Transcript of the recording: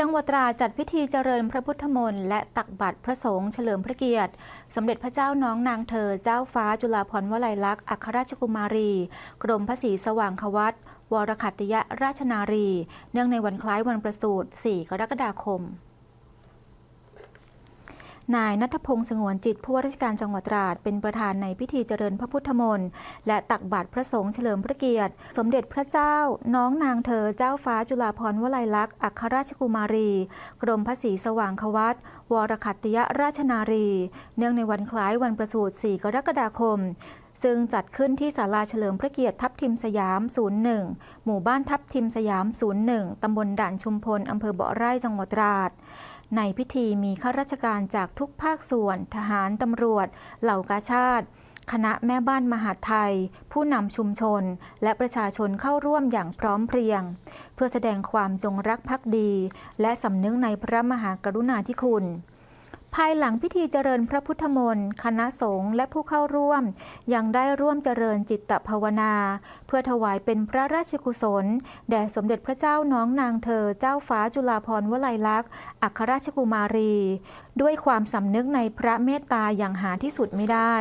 จังหวัดตราจัดพิธีเจริญพระพุทธมนต์และตักบาตรพระสงฆ์เฉลิมพระเกียรติ สมเด็จพระเจ้าน้องนางเธอเจ้าฟ้าจุฬาภรณ์วลัยลักษณ์อัครราชกุมารี กรมพระศรีสว่างควัตวรคัตติยราชนารี เนื่องในวันคล้ายวันประสูติ 4 กรกฎาคม นายนัทพงศ์สงวนจิตผู้ว่าราชการจังหวัดตราด เป็นประธานในพิธีเจริญพระพุทธมนต์และตักบาตรพระสงฆ์เฉลิมพระเกียรติ สมเด็จพระเจ้า น้องนางเธอเจ้าฟ้าจุฬาภรณ์วลัยลักษณ์อัครราชกุมารี กรมพระศรีสว่างควัตวรคัติยราชนารี เนื่องในวันคล้ายวันประสูติ 4 กรกฎาคมซึ่งจัดขึ้นที่ศาลาเฉลิมพระเกียรติทับทิมสยาม 01 หมู่บ้านทับทิมสยาม 01 ตำบลด่านชุมพล อำเภอเบาะไร่ จังหวัดตราด ในพิธีมีข้าราชการจากทุกภาคส่วน ทหารตำรวจ เหล่ากาชาติ คณะแม่บ้านมหาไทย ผู้นำชุมชน และประชาชนเข้าร่วมอย่างพร้อมเพรียง เพื่อแสดงความจงรักภักดี และสำนึกในพระมหากรุณาธิคุณ ภายหลังพิธีเจริญพระพุทธมนต์คณะสงฆ์และผู้เข้าร่วม ยังได้ร่วมเจริญจิตตภาวนา เพื่อถวายเป็นพระราชกุศล แด่สมเด็จพระเจ้าน้องนางเธอเจ้าฟ้าจุฬาภรณ์วลัยลักษณ์อัครราชกุมารี ด้วยความสำนึกในพระเมตตาอย่างหาที่สุดไม่ได้